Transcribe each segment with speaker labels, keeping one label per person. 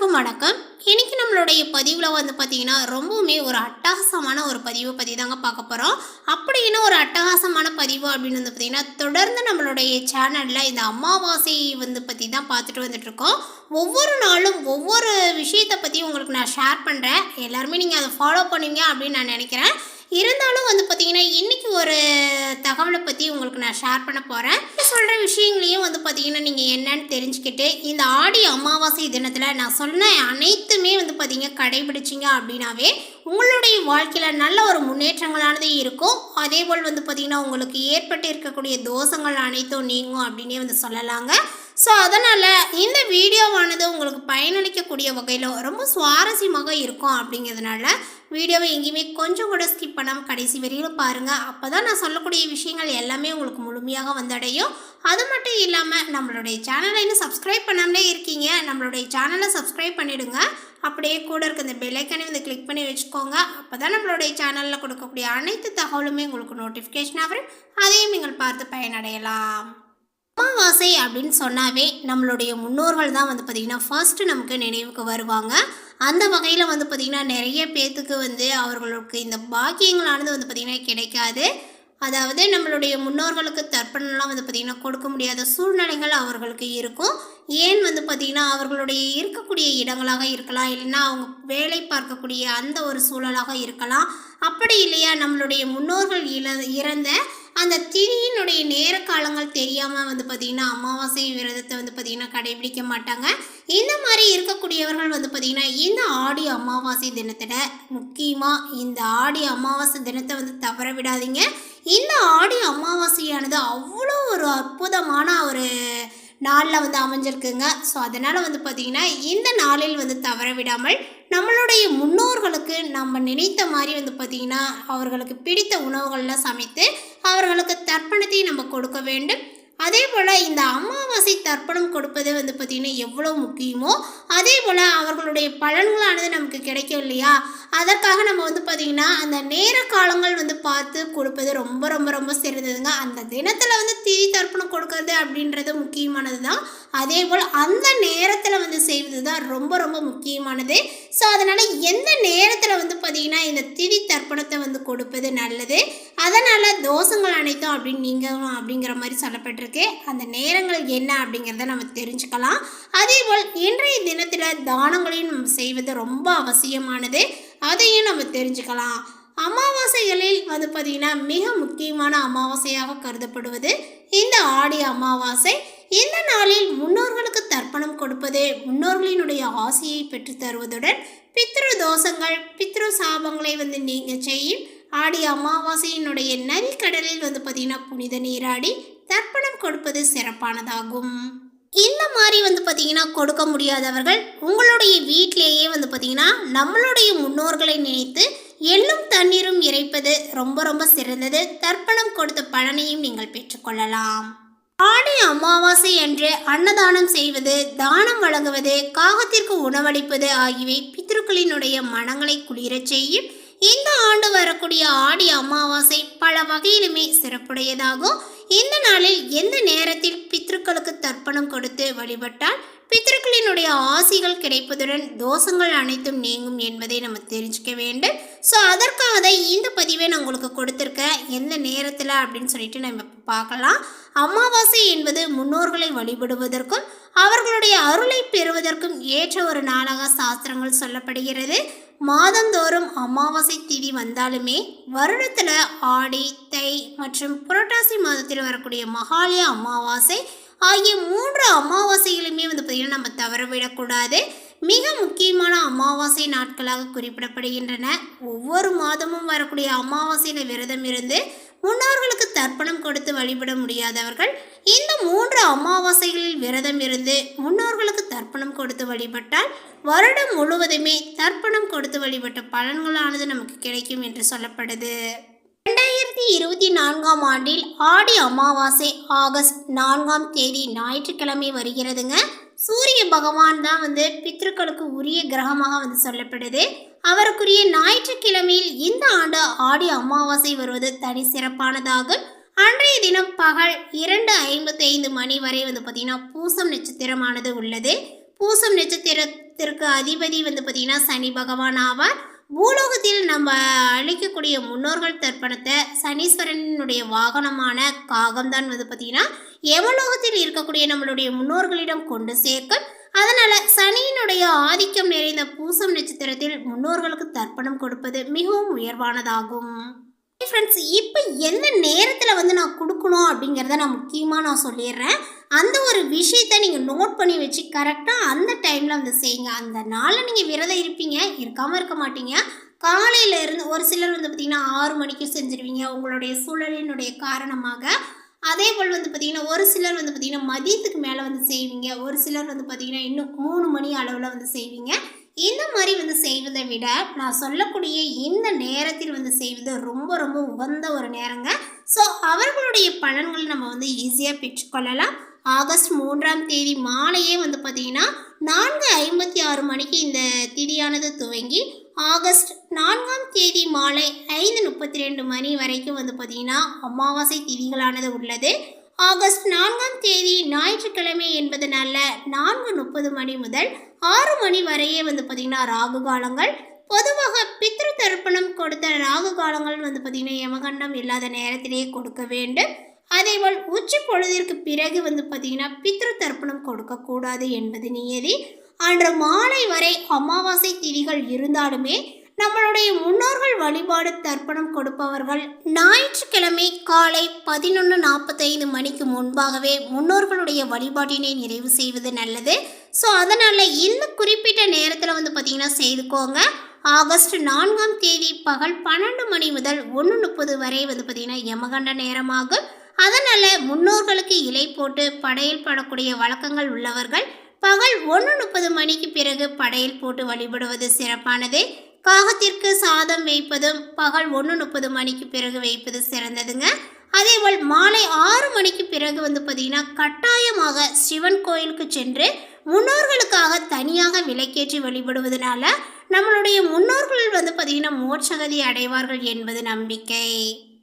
Speaker 1: அனைவருக்கும் வணக்கம். இன்னைக்கு நம்மளுடைய பதிவில் வந்து பார்த்தீங்கன்னா ரொம்பவுமே ஒரு அட்டகாசமான ஒரு பதிவை பற்றி தாங்க பார்க்க போகிறோம் அப்படின்னா ஒரு அட்டகாசமான பதிவு அப்படின்னு வந்து பார்த்தீங்கன்னா தொடர்ந்து நம்மளுடைய சேனலில் இந்த அமாவாசை வந்து பற்றி தான் பார்த்துட்டு வந்துட்ருக்கோம் ஒவ்வொரு நாளும் ஒவ்வொரு விஷயத்தை பற்றி உங்களுக்கு நான் ஷேர் பண்ணுறேன் எல்லாருமே நீங்கள் அதை ஃபாலோ பண்ணுவீங்க அப்படின்னு நான் நினைக்கிறேன். இருந்தாலும் வந்து பார்த்தீங்கன்னா இன்றைக்கி ஒரு தகவலை பற்றி உங்களுக்கு நான் ஷேர் பண்ண போகிறேன் சொல்கிற விஷயங்களையும் வந்து பார்த்தீங்கன்னா நீங்கள் என்னன்னு தெரிஞ்சுக்கிட்டு இந்த ஆடி அமாவாசை தினத்தில் நான் சொன்ன அனைத்துமே வந்து பார்த்தீங்க கடைபிடிச்சிங்க அப்படின்னாவே உங்களுடைய வாழ்க்கையில் நல்ல ஒரு முன்னேற்றங்களானது இருக்கும். அதே போல் வந்து பார்த்தீங்கன்னா உங்களுக்கு ஏற்பட்டு இருக்கக்கூடிய தோஷங்கள் அனைத்தும் நீங்கும் அப்படின்னே வந்து சொல்லலாங்க. ஸோ அதனால் இந்த வீடியோவானது உங்களுக்கு பயனளிக்கக்கூடிய வகையில் ரொம்ப சுவாரஸ்யமாக இருக்கும் அப்படிங்கிறதுனால வீடியோவை எங்கேயுமே கொஞ்சம் கூட ஸ்கிப் பண்ணாமல் கடைசி வரையிலும் பாருங்கள் அப்போ தான் நான் சொல்லக்கூடிய விஷயங்கள் எல்லாமே உங்களுக்கு முழுமையாக வந்தடையும். அது மட்டும் இல்லாமல் நம்மளுடைய சேனலை இன்னும் சப்ஸ்கிரைப் பண்ணாமலே இருக்கீங்க. நம்மளுடைய சேனலை சப்ஸ்கிரைப் பண்ணிவிடுங்க அப்படியே கூட இருக்க இந்த பெல்லைக்கனை வந்து கிளிக் பண்ணி வச்சுக்கோங்க. அப்போ தான் நம்மளுடைய சேனலில் கொடுக்கக்கூடிய அனைத்து தகவலுமே உங்களுக்கு நோட்டிஃபிகேஷன் ஆகும் அதையும் நீங்கள் பார்த்து பயனடையலாம். அமாவாசை அப்படின்னு சொன்னாவே நம்மளுடைய முன்னோர்கள் தான் வந்து பார்த்திங்கன்னா ஃபர்ஸ்ட் நமக்கு நினைவுக்கு வருவாங்க. அந்த வகையில் வந்து பார்த்திங்கன்னா நிறைய பேர்த்துக்கு வந்து அவர்களுக்கு இந்த பாக்கியங்களானது வந்து பார்த்திங்கன்னா கிடைக்காது. அதாவது நம்மளுடைய முன்னோர்களுக்கு தர்ப்பணம்லாம் வந்து பார்த்திங்கன்னா கொடுக்க முடியாத சூழ்நிலைகள் அவர்களுக்கு இருக்கும். ஏன் வந்து பார்த்திங்கன்னா அவர்களுடைய இருக்கக்கூடிய இடங்களாக இருக்கலாம் இல்லைன்னா அவங்க வேலை பார்க்கக்கூடிய அந்த ஒரு சூழலாக இருக்கலாம். அப்படி இல்லையா நம்மளுடைய முன்னோர்கள் இழ இறந்த அந்த திதியினுடைய நேர காலங்கள் தெரியாமல் வந்து பார்த்திங்கன்னா அமாவாசை விரதத்தை வந்து பார்த்திங்கன்னா கடைபிடிக்க மாட்டாங்க. இந்த மாதிரி இருக்கக்கூடியவர்கள் வந்து பார்த்திங்கன்னா இந்த ஆடி அமாவாசை தினத்தில் முக்கியமாக இந்த ஆடி அமாவாசை தினத்தை வந்து தவற விடாதீங்க. இந்த ஆடி அமாவாசையானது அவ்வளோ ஒரு அற்புதமான ஒரு நாளில் வந்து அமைஞ்சிருக்குங்க. ஸோ அதனால் வந்து பார்த்திங்கன்னா இந்த நாளில் வந்து தவற விடாமல் நம்மளுடைய முன்னோர்களுக்கு நம்ம நினைத்த மாதிரி வந்து பார்த்திங்கன்னா அவர்களுக்கு பிடித்த உணவுகளில் சமைத்து அவர்களுக்கு தர்ப்பணத்தை நம்ம கொடுக்க வேண்டும். அதே போல் இந்த அமாவாசை தர்ப்பணம் கொடுப்பது வந்து பார்த்திங்கன்னா எவ்வளோ முக்கியமோ அதே போல் அவர்களுடைய பலன்களானது நமக்கு கிடைக்கும் இல்லையா? அதற்காக நம்ம வந்து பார்த்திங்கன்னா அந்த நேர காலங்கள் வந்து பார்த்து கொடுப்பது ரொம்ப ரொம்ப ரொம்ப சிறந்ததுங்க. அந்த தினத்தில் வந்து திதி தர்ப்பணம் கொடுக்கறது அப்படின்றது முக்கியமானது தான் அதே போல் அந்த நேரத்தில் வந்து செய்வது தான் ரொம்ப ரொம்ப முக்கியமானது. ஸோ அதனால் எந்த நேரத்தில் வந்து பார்த்திங்கன்னா இந்த திதி தர்ப்பணத்தை வந்து கொடுப்பது நல்லது? அதனால் தோஷங்கள் அனைத்தும் அப்படின்னு நீங்களும் அப்படிங்கிற மாதிரி சொல்லப்பட்டிருக்கு. அந்த நேரங்கள் என்ன அப்படிங்கிறத நம்ம தெரிஞ்சுக்கலாம். அதே போல் இன்றைய தினத்தில் தானங்களையும் நம்ம செய்வது ரொம்ப அவசியமானது. அதையும் நம்ம தெரிஞ்சுக்கலாம். அமாவாசைகளில் வந்து பார்த்திங்கன்னா மிக முக்கியமான அமாவாசையாக கருதப்படுவது இந்த ஆடி அமாவாசை. இந்த நாளில் முன்னோர்களுக்கு தர்ப்பணம் கொடுப்பது முன்னோர்களினுடைய ஆசையை பெற்று தருவதுடன் பித்ரு தோஷங்கள் பித்ரு சாபங்களை வந்து நீங்க செய்யும் ஆடி அமாவாசையினுடைய நரிக்கடலில் வந்து பார்த்திங்கன்னா புனித நீராடி தர்ப்பணம் கொடுப்பது சிறப்பானதாகும். இந்த மாதிரி வந்து பார்த்தீங்கன்னா கொடுக்க முடியாதவர்கள் உங்களுடைய வீட்டிலேயே வந்து பார்த்தீங்கன்னா நம்மளுடைய முன்னோர்களை நினைத்து எள்ளும் தண்ணீரும் இறைப்பது ரொம்ப ரொம்ப சிறந்தது. தர்ப்பணம் கொடுத்த பலனையும் நீங்கள் பெற்றுக்கொள்ளலாம் ஆடி அமாவாசை என்று அன்னதானம் செய்வது தானம் வழங்குவது காகத்திற்கு உணவளிப்பது ஆகியவை பித்ருக்களினுடைய மனங்களை குளிரச் செய்யும். இந்த ஆண்டு வரக்கூடிய ஆடி அமாவாசை பல வகையிலுமே சிறப்புடையதாகும். இந்த நாளில் எந்த நேரத்தில் பித்ருக்களுக்கு தர்ப்பணம் கொடுத்து வழிபட்டால் பித்ருக்களினுடைய ஆசிகள் கிடைப்பதுடன் தோஷங்கள் அனைத்தும் நீங்கும் என்பதை நம்ம தெரிஞ்சுக்க வேண்டும். ஸோ அதற்காக தான் இந்த பதிவை நான் உங்களுக்கு கொடுத்துருக்கேன். எந்த நேரத்தில் அப்படின்னு சொல்லிட்டு நம்ம பார்க்கலாம். அமாவாசை என்பது முன்னோர்களை வழிபடுவதற்கும் அவர்களுடைய அருளை பெறுவதற்கும் ஏற்ற ஒரு நாளாக சாஸ்திரங்கள் சொல்லப்படுகிறது. மாதந்தோறும் அமாவாசை திதி வந்தாலுமே வருடத்தில் ஆடி தை மற்றும் புரட்டாசி மாதத்தில் வரக்கூடிய மகாலய அமாவாசை ஆகிய மூன்று அமாவாசைகளுமே வந்து பார்த்திங்கன்னா நம்ம தவறவிடக்கூடாது மிக முக்கியமான அமாவாசை நாட்களாக குறிப்பிடப்படுகின்றன. ஒவ்வொரு மாதமும் வரக்கூடிய அமாவாசையில் விரதம் இருந்து முன்னோர்களுக்கு தர்ப்பணம் கொடுத்து வழிபட முடியாதவர்கள் இந்த மூன்று அமாவாசைகளில் விரதம் இருந்து முன்னோர்களுக்கு தர்ப்பணம் கொடுத்து வழிபட்டால் வருடம் முழுவதுமே தர்ப்பணம் கொடுத்து வழிபட்ட பலன்களானது நமக்கு கிடைக்கும் என்று சொல்லப்படுது. ரெண்டாயிரத்தி இருபத்தி நான்காம் ஆண்டில் ஆடி அமாவாசை ஆகஸ்ட் நான்காம் தேதி ஞாயிற்றுக்கிழமை வருகிறதுங்க. சூரிய பகவான் தான் வந்து பித்ருக்களுக்கு உரிய கிரகமாக வந்து சொல்லப்படுது. அவருக்குரிய ஞாயிற்றுக்கிழமையில் இந்த ஆண்டு ஆடி அமாவாசை வருவது தனி சிறப்பானதாகும் அன்றைய தினம் பகல் இரண்டு ஐம்பத்தி ஐந்து மணி வரை வந்து பார்த்திங்கன்னா பூசம் நட்சத்திரமானது உள்ளது. பூசம் நட்சத்திரத்திற்கு அதிபதி வந்து பார்த்திங்கன்னா சனி பகவான் ஆவார். பூலோகத்தில் நம்ம அழிக்கக்கூடிய முன்னோர்கள் தர்ப்பணத்தை சனீஸ்வரனுடைய வாகனமான காகம்தான் வந்து பார்த்திங்கன்னா எவலோகத்தில் இருக்கக்கூடிய நம்மளுடைய முன்னோர்களிடம் கொண்டு சேர்க்க அதனால் சனியினுடைய ஆதிக்கம் நிறைந்த பூசம் நட்சத்திரத்தில் முன்னோர்களுக்கு தர்ப்பணம் கொடுப்பது மிகவும் உயர்வானதாகும். ஃப்ரெண்ட்ஸ் இப்போ எந்த நேரத்தில் வந்து நான் கொடுக்கணும் அப்படிங்கிறத நான் முக்கியமாக நான் சொல்லிடுறேன். அந்த ஒரு விஷயத்தை நீங்கள் நோட் பண்ணி வச்சு கரெக்டாக அந்த டைமில் வந்து செய்யுங்க. அந்த நாளில் நீங்கள் விரதம் இருப்பீங்க இருக்காமல் இருக்க மாட்டீங்க. காலையில இருந்து ஒரு சிலர் வந்து பார்த்திங்கன்னா ஆறு மணிக்கு செஞ்சுருவீங்க. உங்களுடைய சூழலினுடைய காரணமாக. அதே போல் வந்து பார்த்திங்கன்னா ஒரு சிலர் வந்து பார்த்திங்கன்னா மதியத்துக்கு மேலே வந்து செய்வீங்க. ஒரு சிலர் வந்து பார்த்திங்கன்னா இன்னும் மூணு மணி அளவில் வந்து செய்வீங்க. இந்த மாதிரி வந்து செய்வதை விட நான் சொல்லக்கூடிய இந்த நேரத்தில் வந்து செய்வது ரொம்ப ரொம்ப உகந்த ஒரு நேரங்க. ஸோ அவர்களுடைய பலன்களை நம்ம வந்து ஈஸியாக பெற்றுக்கொள்ளலாம். ஆகஸ்ட் மூன்றாம் தேதி மாலையே வந்து பார்த்திங்கன்னா நான்கு ஐம்பத்தி ஆறு மணிக்கு இந்த திதியானது துவங்கி ஆகஸ்ட் நான்காம் தேதி மாலை ஐந்து முப்பத்தி ரெண்டு மணி வரைக்கும் வந்து பார்த்திங்கன்னா அமாவாசை திதிகளானது உள்ளது. ஆகஸ்ட் நான்காம் தேதி ஞாயிற்றுக்கிழமை என்பதனால நான்கு முப்பது மணி முதல் ஆறு மணி வரையே வந்து பார்த்திங்கன்னா ராகு காலங்கள். பொதுவாக பித்ரு தர்ப்பணம் கொடுத்த ராகு காலங்கள் வந்து பார்த்திங்கன்னா யமகண்டம் இல்லாத நேரத்திலேயே கொடுக்க வேண்டும். அதேபோல் உச்சி பொழுதிற்கு பிறகு வந்து பார்த்திங்கன்னா பித்ரு தர்ப்பணம் கொடுக்கக்கூடாது என்பது நியதி. அன்று மாலை வரை அமாவாசை திதிகள் இருந்தாலுமே நம்மளுடைய முன்னோர்கள் வழிபாடு தர்ப்பணம் கொடுப்பவர்கள் ஞாயிற்றுக்கிழமை காலை பதினொன்று நாற்பத்தைந்து மணிக்கு முன்பாகவே முன்னோர்களுடைய வழிபாட்டினை நிறைவு செய்வது நல்லது. ஸோ அதனால் இந்த குறிப்பிட்ட நேரத்தில் வந்து பார்த்திங்கன்னா செய்துக்கோங்க. ஆகஸ்ட் நான்காம் தேதி பகல் பன்னெண்டு மணி முதல் ஒன்று முப்பது வரை வந்து பார்த்திங்கன்னா யமகண்ட நேரமாகும். அதனால் முன்னோர்களுக்கு இலை போட்டு படையல் படக்கூடிய வழக்கங்கள் உள்ளவர்கள் பகல் ஒன்று முப்பது மணிக்கு பிறகு படையல் போட்டு வழிபடுவது சிறப்பானது. காகத்திற்கு சாதம் வைப்பதும் பகல் ஒன்று முப்பது மணிக்கு பிறகு வைப்பது சிறந்ததுங்க. அதே போல் மாலை ஆறு மணிக்கு பிறகு வந்து பார்த்திங்கன்னா கட்டாயமாக சிவன் கோயிலுக்கு சென்று முன்னோர்களுக்காக தனியாக விளக்கேற்றி வழிபடுவதனால நம்மளுடைய முன்னோர்கள் வந்து பார்த்திங்கன்னா மோட்சகதி அடைவார்கள் என்பது நம்பிக்கை.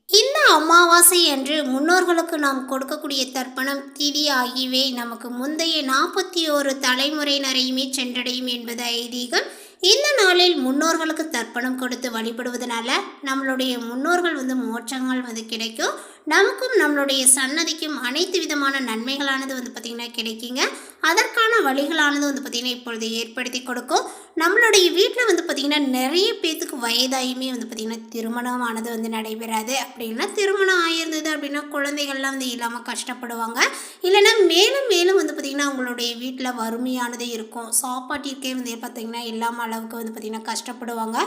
Speaker 1: இந்த அமாவாசை அன்று முன்னோர்களுக்கு நாம் கொடுக்கக்கூடிய தர்ப்பணம் திதி ஆகியவை நமக்கு முந்தைய நாற்பத்தி ஓரு தலைமுறையினரையுமே சென்றடையும் என்பது ஐதீகம். இந்த நாளில் முன்னோர்களுக்கு தர்ப்பணம் கொடுத்து வழிபடுவதனால நம்மளுடைய முன்னோர்கள் வந்து மோட்சங்கள் வந்து கிடைக்கும். நமக்கும் நம்மளுடைய சன்னதிக்கும் அனைத்து விதமான நன்மைகளானது வந்து பார்த்திங்கன்னா கிடைக்குங்க. அதற்கான வழிகளானது வந்து பார்த்திங்கன்னா இப்பொழுது ஏற்படுத்தி கொடுக்கும். நம்மளுடைய வீட்டில் வந்து பார்த்திங்கன்னா நிறைய பேத்துக்கு வயதாயுமே வந்து பார்த்திங்கன்னா திருமணமானது வந்து நடைபெறாது. அப்படின்னா திருமணம் ஆயிருந்தது அப்படின்னா குழந்தைகள்லாம் வந்து இல்லாமல் கஷ்டப்படுவாங்க. இல்லைன்னா மேலும் மேலும் வந்து பார்த்திங்கன்னா அவங்களுடைய வீட்டில் வறுமையானது இருக்கும். சாப்பாட்டிற்கே வந்து பார்த்திங்கன்னா இல்லாமல் அளவுக்கு வந்து பார்த்திங்கன்னா கஷ்டப்படுவாங்க.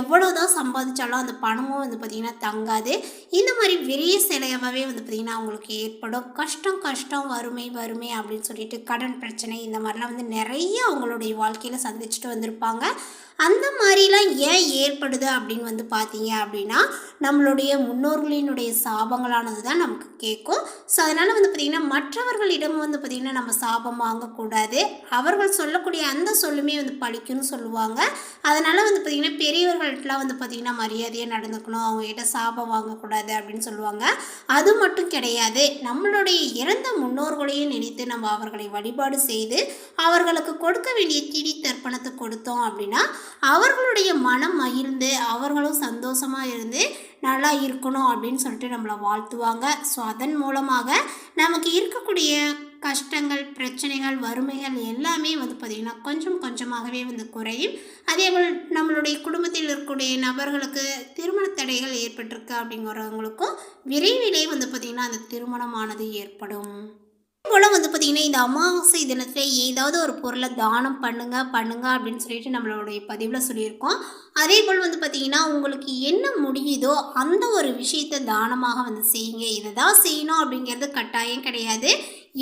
Speaker 1: எவ்வளோ தான் சம்பாதிச்சாலும் அந்த பணமும் வந்து பார்த்திங்கன்னா தங்காது. இந்த மாதிரி பெரிய சிலையாகவே வந்து பார்த்திங்கன்னா அவங்களுக்கு ஏற்படும். கஷ்டம் கஷ்டம் வறுமை வறுமை அப்படின்னு சொல்லிட்டு கடன் பிரச்சனை இந்த மாதிரிலாம் வந்து நிறைய அவங்களுடைய வாழ்க்கையில் சந்திச்சுட்டு வந்திருப்பாங்க. அந்த மாதிரிலாம் ஏன் ஏற்படுது அப்படின்னு வந்து பார்த்தீங்க அப்படின்னா நம்மளுடைய முன்னோர்களினுடைய சாபங்களானது தான் நமக்கு கேட்கும். ஸோ அதனால் வந்து பார்த்திங்கன்னா மற்றவர்களிடம் வந்து பார்த்திங்கன்னா நம்ம சாபம் வாங்கக்கூடாது. அவர்கள் சொல்லக்கூடிய அந்த சொல்லுமே வந்து பழிக்கும்னு சொல்லுவாங்க. அதனால் வந்து பார்த்திங்கன்னா பெரியவர்கள்ட்டலாம் வந்து பார்த்திங்கன்னா மரியாதையாக நடந்துக்கணும். அவங்ககிட்ட சாபம் வாங்கக்கூடாது அப்படின்னு சொல்லுவாங்க. அது மட்டும் கிடையாது. நம்மளுடைய இறந்த முன்னோர்களையும் நினைத்து நம்ம அவர்களை வழிபாடு செய்து அவர்களுக்கு கொடுக்க வேண்டிய திடி தர்ப்பணத்தை கொடுத்தோம் அப்படின்னா அவர்களுடைய மனம் மகிழ்ந்து அவர்களும் சந்தோஷமாக இருந்து நல்லா இருக்கணும் அப்படின்னு சொல்லிட்டு நம்மளை வாழ்த்துவாங்க. ஸோ அதன் மூலமாக நமக்கு இருக்கக்கூடிய கஷ்டங்கள் பிரச்சனைகள் வறுமைகள் எல்லாமே வந்து பார்த்திங்கன்னா கொஞ்சம் கொஞ்சமாகவே வந்து குறையும். அதேபோல் நம்மளுடைய குடும்பத்தில் இருக்கக்கூடிய நபர்களுக்கு திருமண தடைகள் ஏற்பட்டிருக்கு அப்படிங்கிறவங்களுக்கும் விரைவிலே வந்து பார்த்திங்கன்னா அந்த திருமணமானது ஏற்படும். போல் வந்து பார்த்திங்கன்னா இந்த அமாவாசை தினத்தில் ஏதாவது ஒரு பொருளை தானம் பண்ணுங்கள் பண்ணுங்க அப்படின்னு சொல்லிட்டு நம்மளுடைய பதிவில் சொல்லியிருக்கோம். அதே போல் வந்து பார்த்திங்கன்னா உங்களுக்கு என்ன முடியுதோ அந்த ஒரு விஷயத்தை தானமாக வந்து செய்யுங்க. இதை தான் செய்யணும் அப்படிங்கிறது கட்டாயம் கிடையாது.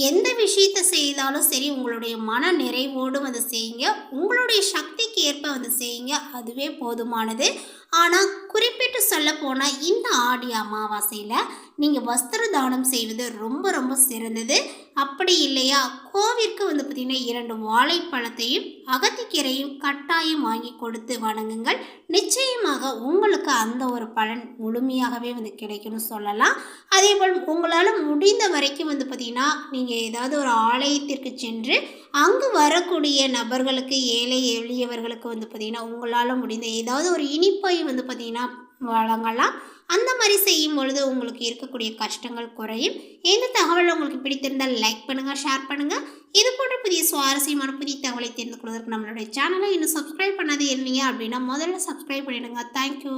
Speaker 1: எந்த விஷயத்தை செய்தாலும் சரி உங்களுடைய மன நிறைவோடு வந்து செய்யுங்க. உங்களுடைய சக்திக்கு ஏற்ப வந்து செய்யுங்க. அதுவே போதுமானது. ஆனால் குறிப்பிட்டு சொல்ல போனால் இந்த ஆடி அமாவாசையில் நீங்கள் வஸ்திர தானம் செய்வது ரொம்ப ரொம்ப சிறந்தது. அப்படி இல்லையா? கோவிற்கு வந்து பார்த்திங்கன்னா இரண்டு வாழைப்பழத்தையும் அகத்திக்கீரையும் கட்டாயம் வாங்கி கொடுத்து வணங்குங்கள். நிச்சயமாக உங்களுக்கு அந்த ஒரு பலன் முழுமையாகவே வந்து கிடைக்கும்னு சொல்லலாம். அதே போல் உங்களால் முடிந்த வரைக்கும் வந்து பார்த்திங்கன்னா நீங்கள் ஏதாவது ஒரு ஆலயத்திற்கு சென்று அங்கு வரக்கூடிய நபர்களுக்கு ஏழை எளியவர்களுக்கு வந்து பார்த்திங்கன்னா உங்களால் முடிந்த ஏதாவது ஒரு இனிப்பை வந்து பார்த்திங்கன்னா வழங்கலாம். அந்த மாதிரி செய்யும் பொழுது உங்களுக்கு இருக்கக்கூடிய கஷ்டங்கள் குறையும். இந்த தகவல் உங்களுக்கு பிடித்திருந்தால் லைக் பண்ணுங்கள் ஷேர் பண்ணுங்கள் இது போன்ற புதிய சுவாரஸ்யமான புதிய தகவலை தெரிந்து கொள்வதற்கு நம்மளுடைய சேனலை இன்னும் சப்ஸ்கிரைப் பண்ணாது இருந்தீங்க அப்படின்னா முதல்ல சப்ஸ்கிரைப் பண்ணிடுங்க. தேங்க்யூ